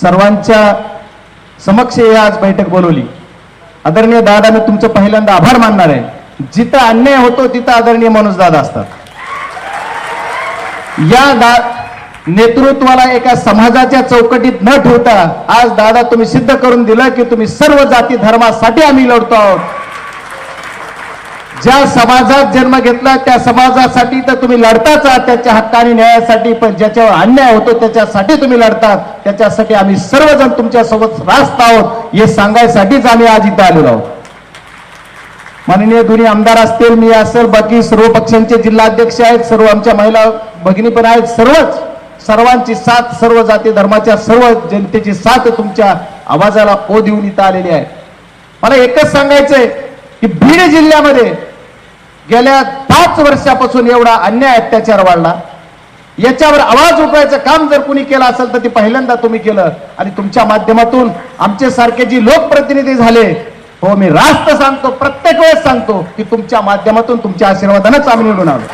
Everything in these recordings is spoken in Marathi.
सर्वांच्या समक्ष आज बैठक बोलवली. आदरणीय दादा मी तुमचं पहिल्यांदा आभार मानणार आहे. जिथं अन्याय होतो तिथं आदरणीय माणूस दादा असतात. या दा नेतृत्वाला एका समाजाच्या चौकटीत न ठेवता आज दादा तुम्ही सिद्ध करून दिलं की तुम्ही सर्व जाती धर्मासाठी आम्ही लढतो आहोत. ज्या समाजात जन्म घेतला त्या समाजासाठी तर तुम्ही लढताच आहात. त्याच्या हक्काने न्यायासाठी पण ज्याच्यावर अन्याय होतो त्याच्यासाठी तुम्ही लढतात. त्याच्यासाठी आम्ही सर्वजण तुमच्यासोबत रास्त आहोत. हे सांगायसाठीच आम्ही आज इथं आलेलो आहोत. माननीय दोन्ही आमदार असतील मी असेल बाकी सर्व पक्षांचे जिल्हाध्यक्ष आहेत सर्व आमच्या महिला भगिनी पण आहेत सर्वच. सर्वांची साथ सर्व जाती धर्माच्या सर्व जनतेची साथ तुमच्या आवाजाला ओ देऊन इथं आलेली आहे. मला एकच सांगायचंय की बीड जिल्ह्यामध्ये गेल्या पाच वर्षापासून एवढा अन्याय अत्याचार वाढला. याच्यावर आवाज उठवायचं काम जर कुणी केलं असेल तर ते पहिल्यांदा तुम्ही केलं. आणि तुमच्या माध्यमातून आमचे सारखे जी लोकप्रतिनिधी झाले हो मी रास्त सांगतो प्रत्येक वेळेस सांगतो की तुमच्या माध्यमातून तुमच्या आशीर्वादानंच आम्ही निवडून आलो.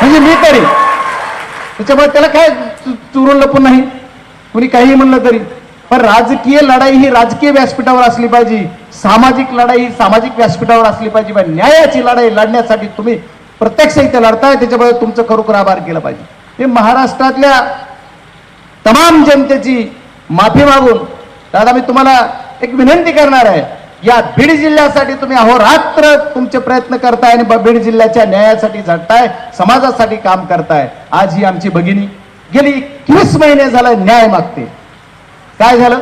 म्हणजे मी तरी. त्याच्यामुळे त्याला काय चुरून लपून नाही. कुणी काहीही म्हणलं तरी. पण राजकीय लढाई ही राजकीय व्यासपीठावर असली पाहिजे. सामाजिक लढाई ही सामाजिक व्यासपीठावर असली पाहिजे पण न्यायाची लढाई लढण्यासाठी तुम्ही प्रत्यक्ष इथे लढताय त्याच्यामुळे तुमचं खरोखर आभार केलं पाहिजे. हे महाराष्ट्रातल्या तमाम जनतेची माफी मागून दादा मी तुम्हाला एक विनंती करणार आहे. या बीड जिल्ह्यासाठी तुम्ही अहोरात्र तुमचे प्रयत्न करताय आणि बीड जिल्ह्याच्या न्यायासाठी झटताय समाजासाठी काम करताय. आज ही आमची भगिनी गेली एकवीस महिने झालं न्याय मागते. काय झालं?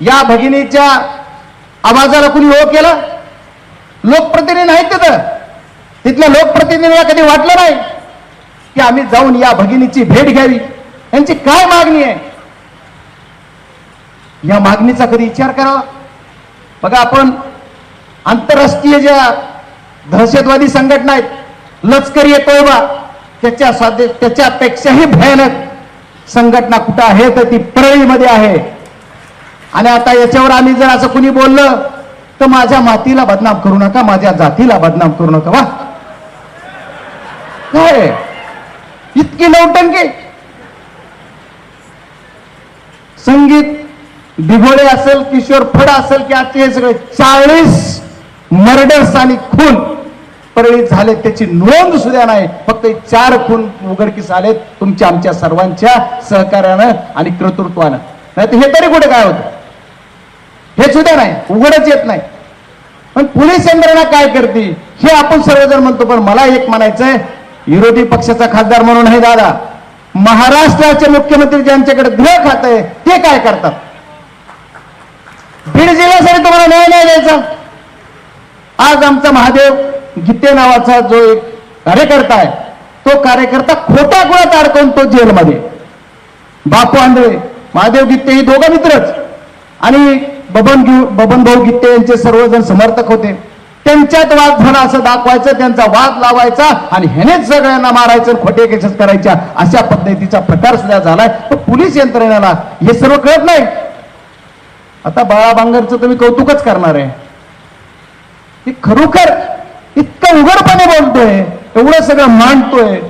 या भगिनीच्या आवाजाला कुणी हो केला? लोकप्रतिनिधी नाहीत तिथं. तिथल्या लोकप्रतिनिधीला कधी वाटलं नाही की आम्ही जाऊन या भगिनीची भेट घ्यावी? यांची काय मागणी आहे? या मागणीचा कधी विचार करावा? बघा आपण आंतरराष्ट्रीय ज्या दहशतवादी संघटना आहेत लष्करी तोयबा त्याच्या स्वादे त्याच्यापेक्षाही भयानक संघटना कुठं आहे तर ती परळीमध्ये आहे. आणि आता याच्यावर आम्ही जर असं कुणी बोललं तर माझ्या मातीला बदनाम करू नका माझ्या जातीला बदनाम करू नका. वा. काय? इतकी नौटंकी. संगीत दिघोळे असेल किशोर फड असेल की आजचे हे सगळे चाळीस मर्डर्स आणि खून. परळीत झाले त्याची नोंद सुद्धा नाही. फक्त चार खून उघडकीस आलेत तुमच्या आमच्या सर्वांच्या सहकार्यानं आणि कर्तृत्वानं. नाही तर हे तरी कुठे काय होतं? हे सुद्धा नाही. उघडच येत नाही. पण पोलीस यंत्रणा काय करते? हे आपण सर्वजण म्हणतो पण मला एक म्हणायचंय. विरोधी पक्षाचा खासदार म्हणून हे दादा. महाराष्ट्राचे मुख्यमंत्री ज्यांच्याकडे गृह खात आहे ते काय करतात? बीड जिल्ह्यासाठी तुम्हाला न्याय नाही द्यायचा. आज आमचा महादेव गीते नावाचा जो एक कार्यकर्ता आहे तो कार्यकर्ता खोट्या गुणात अडकवून तो जेलमध्ये. बापू आंधळे महादेव गित्ते हे दोघं मित्रच. आणि बबन बबन भाऊ गित्ते यांचे सर्वजण समर्थक होते. त्यांच्यात वाद झाला असं दाखवायचं त्यांचा वाद लावायचा आणि ह्यानेच सगळ्यांना मारायचं खोटे केसेस करायच्या अशा पद्धतीचा प्रकार सुद्धा झालाय. पण पोलीस यंत्रणेला हे सर्व कळत नाही. आता बाळा बांगरचं तुम्ही कौतुकच करणार आहे. की खरोखर इतकं उघडपणे बोलतोय एवढं सगळं मांडतोय.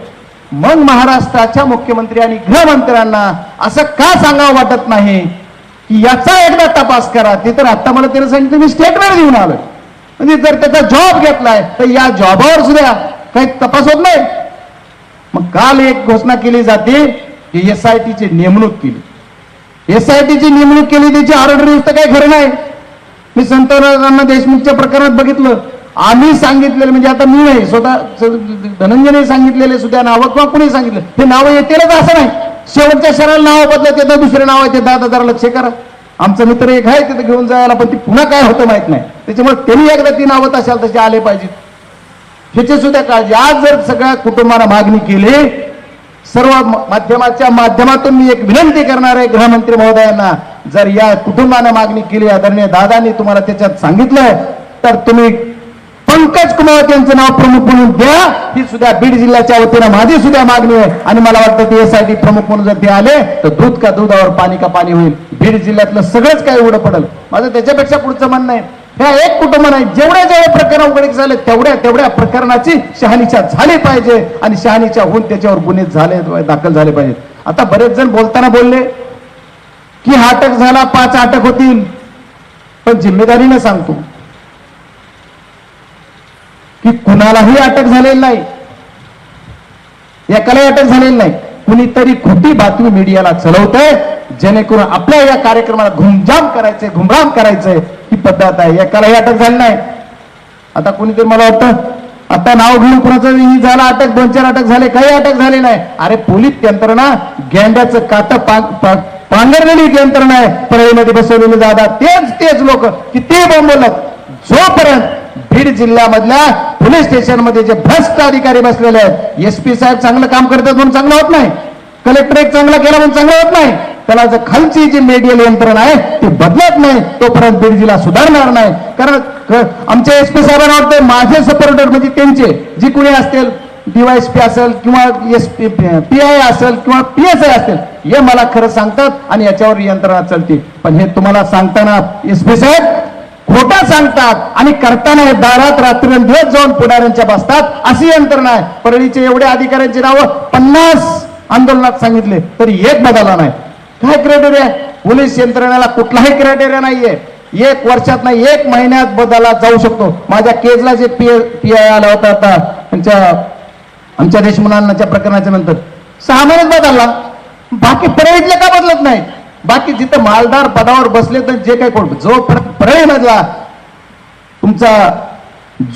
मग महाराष्ट्राच्या मुख्यमंत्री आणि गृहमंत्र्यांना असं का सांगावं वाटत नाही? की याचा एकदा तपास करा. ते तर आता मला त्याला सांगितलं मी स्टेटमेंट देऊन आलोय. म्हणजे जर त्याचा जॉब घेतलाय तर या जॉबावर सुद्धा काही तपास होत नाही. मग काल एक घोषणा केली जाते की एस आय टीची नेमणूक केली. एस आय टीची नेमणूक केली त्याची ऑर्डर तर काही खरं नाही. मी संतराम देशमुखच्या प्रकरणात बघितलं. आम्ही सांगितलेलं म्हणजे आता मी नाही स्वतः धनंजयने सांगितलेले सुद्धा नावं किंवा कुणी सांगितलं? हे नावं येतीलच असं नाही. शेवटच्या शहराला नाव बदलत येतं दुसरे नाव येते दादा जरा लक्ष करा. आमचा मित्र एक आहे तिथे घेऊन जायला पण ती पुन्हा काय होतं माहीत नाही. त्याच्यामुळे त्यांनी एकदा ती नावं तशाल तसे आले पाहिजेत. ह्याची सुद्धा काळजी. आज जर सगळ्या कुटुंबाला मागणी केली सर्व माध्यमाच्या माध्यमातून मी एक विनंती करणार आहे गृहमंत्री महोदयांना जर या कुटुंबाने मागणी केली आदरणीय दादांनी तुम्हाला त्याच्यात सांगितलं तर तुम्ही पंकज कुमार यांचं नाव प्रमुख म्हणून द्या ही सुद्धा बीड जिल्ह्याच्या वतीनं माझी सुद्धा मागणी आहे. आणि मला वाटतं ते टी प्रमुख म्हणून जर ते आले तर दूध का दुधावर पाणी का पाणी होईल? बीड जिल्ह्यातलं सगळंच काय उघडं पडेल. माझं त्याच्यापेक्षा पुढचं म्हणणं आहे. ह्या एक कुटुंब नाही जेवढ्या जेवढ्या प्रकरण उघडीक झाले तेवढ्या तेवढ्या प्रकरणाची शहानिशा झाली पाहिजे. आणि शहानिशा होऊन त्याच्यावर गुन्हे झाले दाखल झाले पाहिजेत. आता बरेच जण बोलताना बोलले की हा अटक झाला पाच अटक होतील. पण जिम्मेदारीने सांगतो. की कुणालाही अटक झालेली नाही. एकालाही अटक झालेली नाही. कुणीतरी खोटी बातमी मीडियाला चलवतंय जेणेकरून आपल्या या कार्यक्रमाला घुमजाम करायचंय घुमराम करायचंय. ही पद्धत आहे. एकालाही अटक झाली नाही. आता कुणीतरी मला वाटतं आता नाव घेऊन कुणाचं ही झाला अटक दोन चार अटक झाले काही अटक झाले नाही. अरे पोलीस यंत्रणा गेंड्याचं कात पांघरलेली यंत्रणा आहे. परळीमध्ये बसवलेली जादा तेच तेच लोक किती बोंबलत. जोपर्यंत बीड जिल्ह्यामधल्या पोलीस स्टेशनमध्ये जे भ्रष्ट अधिकारी बसलेले आहेत एस पी साहेब चांगलं काम करतात म्हणून चांगलं होत नाही. कलेक्टर एक चांगला केला म्हणून चांगलं होत नाही. त्याला जर खालची जी मेडियल यंत्रणा आहे ती बदलत नाही. तोपर्यंत बीड जिल्हा सुधारणार नाही. कारण आमच्या एस पी साहेबांना वाटतं माझे सपोर्टर म्हणजे त्यांचे. जी कुणी असतील डीवायएसपी असेल किंवा एस पी पी आय असेल किंवा पी एस आय असेल हे मला खरं सांगतात आणि याच्यावर यंत्रणा चालते. पण हे तुम्हाला सांगताना एस पी साहेब खोटा सांगतात आणि करताना हे दारात रात्रंदिवस जाऊन पुढाऱ्यांच्या बसतात अशी यंत्रणा आहे परळीचे एवढे अधिकाऱ्यांची नावं पन्नास आंदोलनात सांगितले तरी एक बदलला नाही. काय क्रायटेरिया पोलीस यंत्रणेला कुठलाही क्रायटेरिया नाहीये. एक वर्षात नाही एक महिन्यात बदलला जाऊ शकतो. माझ्या केजला जे पी पी आय आला होता आता त्यांच्या आमच्या देशमुलांच्या प्रकरणाच्या नंतर सहा महिन्यात बदलला. बाकी परळीतले का बदलत नाही बाकी जिथं मालदार पदावर बसले तर जे काही कोण जो परळीमधला तुमचा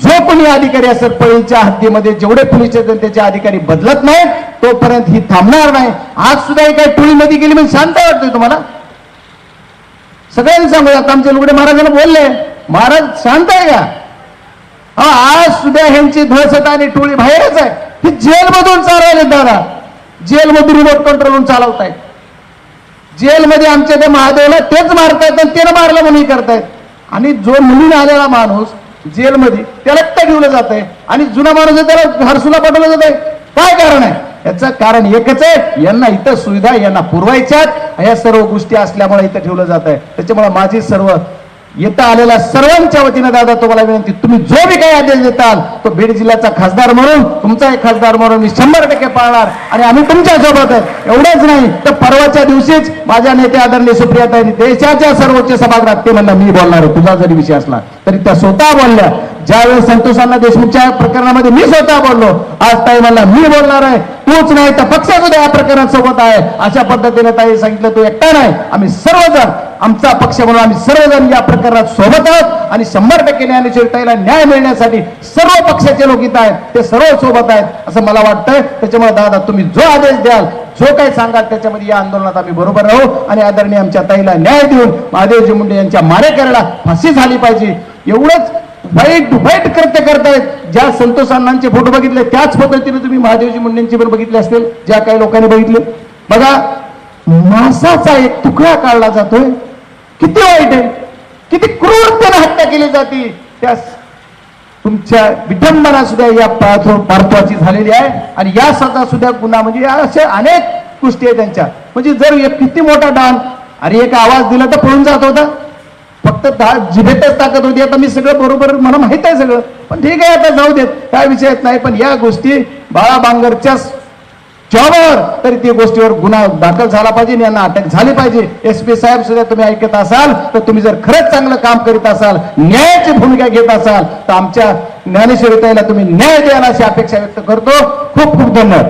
जो कोणी अधिकारी असेल पळीच्या हद्दीमध्ये जेवढे पोलीस स्टेशन त्याचे अधिकारी बदलत नाही तोपर्यंत ही थांबणार नाही. आज सुद्धा एका टोळीमध्ये गेली म्हणजे शांत वाटतंय तुम्हाला? सगळ्यांनी सांगू आता आमचे लुगडे महाराजांना बोलले महाराज शांत आहे का? हा आज सुद्धा ह्यांची दहशत आणि टोळी बाहेरच आहे. ती जेलमधून चालवले दादा. जेलमधून रिमोट कंट्रोलून चालवतायत. जेलमध्ये आमच्या त्या महादेवला तेच मारतायत आणि त्यानं मारलं म्हणून हे करतायत. आणि जो मुलीने आलेला माणूस जेलमध्ये त्याला एकटा ठेवलं जात आहे आणि जुना माणूस आहे त्याला हरसूला पाठवलं जात आहे काय कारण आहे? याचं कारण एकच आहे यांना इथं सुविधा यांना पुरवायच्यात. या सर्व गोष्टी असल्यामुळे इथं ठेवलं जात आहे त्याच्यामुळे माझी सर्व येता आलेल्या सर्वांच्या वतीनं दादा तुम्हाला विनंती तुम्ही जो बी काही आदेश देताल तो बीड जिल्ह्याचा खासदार म्हणून तुमचा एक खासदार म्हणून मी शंभर टक्के पाळणार. आणि आम्ही तुमच्यासोबत आहे. एवढंच नाही तर परवाच्या दिवशीच माझ्या नेते आदरणीय सुप्रियाताईंनी देशाच्या सर्वोच्च सभागृहात ते म्हणलं मी बोलणार आहे तुझा जरी विषय असला तरी त्या स्वतः बोलल्या. ज्यावेळेस संतोषांना देशमुखच्या प्रकरणामध्ये मी स्वतः बोललो आज ताई म्हणला मी बोलणार आहे तूच नाही तर पक्ष सुद्धा या प्रकरणात सोबत आहे. अशा पद्धतीने ताई सांगितलं तू एकटा नाही आम्ही सर्वजण आमचा पक्ष म्हणून आम्ही सर्वजण या प्रकरणात सोबत आहोत आणि शंभर टक्के ज्ञानेश्वर ताईला न्याय मिळण्यासाठी सर्व पक्षाचे लोक इथं आहेत. ते सर्व सोबत आहेत असं मला वाटतंय. त्याच्यामुळे दादा तुम्ही जो आदेश द्याल जो काही सांगाल त्याच्यामध्ये या आंदोलनात आम्ही बरोबर राहू आणि आदरणीय आमच्या ताईला न्याय देऊन महादेवजी मुंडे यांच्या मारेकऱ्याला फाशी झाली पाहिजे. एवढंच वाईट वाईट कृत्य करतायत. ज्या संतोष अण्णांचे फोटो बघितले त्याच पद्धतीने तुम्ही महादेवजी मुंडेंचे पण बघितले असतील ज्या काही लोकांनी बघितले. बघा मासाचा एक तुकडा काढला जातोय. किती वाईट आहे. किती क्रूरतेने हत्या केली जाते. त्या तुमच्या विडंबना सुद्धा या पार्थ- पार्थवाची झालेली आहे. आणि या सजा सुद्धा गुन्हा म्हणजे असे अशा अनेक गोष्टी आहेत त्यांच्या. म्हणजे जर एक किती मोठा डान अरे एक आवाज दिला तर पळून जात होता. फक्त जिभेतच ताकद होती. आता मी सगळं बरोबर मला माहीत आहे सगळं. पण ठीक आहे आता जाऊ देत. काय विषय येत नाही. पण या गोष्टी बाळा बांगरच्याच जॉबवर तरी ती गोष्टीवर गुन्हा दाखल झाला पाहिजे यांना अटक झाली पाहिजे. एस पी साहेब सुद्धा तुम्ही ऐकत असाल तर तुम्ही जर खरंच चांगलं काम करीत असाल न्यायाची भूमिका घेत असाल तर आमच्या ज्ञानेश्वरीताईला तुम्ही न्याय द्यायला अशी अपेक्षा व्यक्त करतो. खूप खूप धन्यवाद.